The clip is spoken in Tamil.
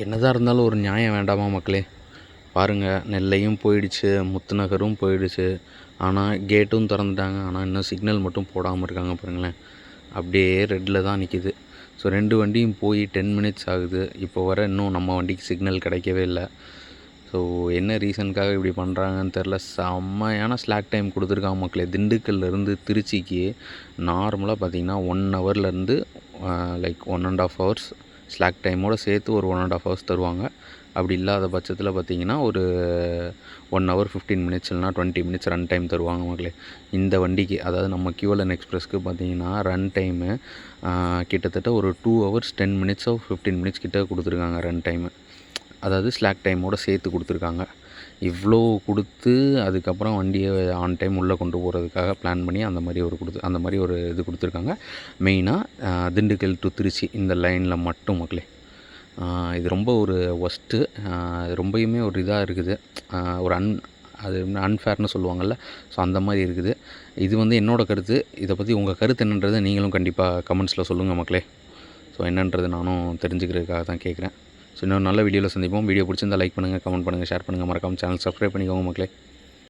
என்னதான் இருந்தாலும் ஒரு நியாயம் வேண்டாமா மக்களே? பாருங்கள் நெல்லையும் போயிடுச்சு முத்துநகரும் போயிடுச்சு. ஆனால் கேட்டும் திறந்துட்டாங்க. ஆனால் இன்னும் சிக்னல் மட்டும் போடாமல் இருக்காங்க பாருங்களேன். அப்படியே ரெட்டில் தான் நிற்கிது ஸோ ரெண்டு வண்டியும் போய் டென் மினிட்ஸ் ஆகுது. இப்போ வர இன்னும் நம்ம வண்டிக்கு சிக்னல் கிடைக்கவே இல்லை. ஸோ என்ன ரீசனுக்காக இப்படி பண்ணுறாங்கன்னு தெரில செம்மையான ஸ்லாக் டைம் கொடுத்துருக்காங்க மக்களே. திண்டுக்கல்லேருந்து திருச்சிக்கு நார்மலாக பார்த்திங்கன்னா one ஹவர்லேருந்து like one and half hours slack டைமோடு சேர்த்து ஒரு ஒன் அண்ட் ஆஃப் ஹவர்ஸ் தருவாங்க. அப்படி இல்லாத பட்சத்தில் பார்த்தீங்கன்னா ஒரு ஒன் ஹவர் ஃபிஃப்டீன் மினிட்ஸ் இல்லைனா டுவெண்ட்டி மினிட்ஸ் ரன் டைம் தருவாங்க மக்களே. இந்த வண்டிக்கு அதாவது நம்ம கியூஎல்என் எக்ஸ்பிரஸ்க்கு பார்த்தீங்கன்னா ரன் டைமு கிட்டத்தட்ட ஒரு டூ ஹவர்ஸ் டென் மினிட்ஸோ ஃபிஃப்டீன் மினிட்ஸ் கிட்ட கொடுத்துருக்காங்க ரன் டைமு அதாவது ஸ்லாக் டைமோட சேர்த்து கொடுத்துருக்காங்க. இவ்வளோ கொடுத்து அதுக்கப்புறம் வண்டியை ஆன் டைம் உள்ளே கொண்டு போகிறதுக்காக பிளான் பண்ணி அந்த மாதிரி ஒரு கொடுத்து அந்த மாதிரி ஒரு இது கொடுத்துருக்காங்க. மெயினாக திண்டுக்கல் டு திருச்சி இந்த லைனில் மட்டும் மக்களே. இது ரொம்ப ஒரு ஒஸ்ட்டு ரொம்பயுமே ஒரு இதாக இருக்குது. ஒரு அன் அது அன்ஃபேர்னு சொல்லுவாங்கள்ல ஸோ அந்த மாதிரி இருக்குது. இது வந்து என்னோடய கருத்து. இதை பற்றி உங்கள் கருத்து என்னன்றதை நீங்களும் கண்டிப்பாக கமெண்ட்ஸில் சொல்லுங்கள் மக்களே. ஸோ என்னன்றது நானும் தெரிஞ்சுக்கிறதுக்காக தான் கேட்குறேன். ஸோ இன்னொரு நல்ல வீடியோவில் சந்திப்போம். வீடியோ பிடிச்சிருந்தால் லைக் பண்ணுங்கள் கமெண்ட் பண்ணுங்கள் ஷேர் பண்ணுங்கள் மறக்காமல் சேனல் சப்ஸ்கிரைப் பண்ணிக்கோங்க மக்களே.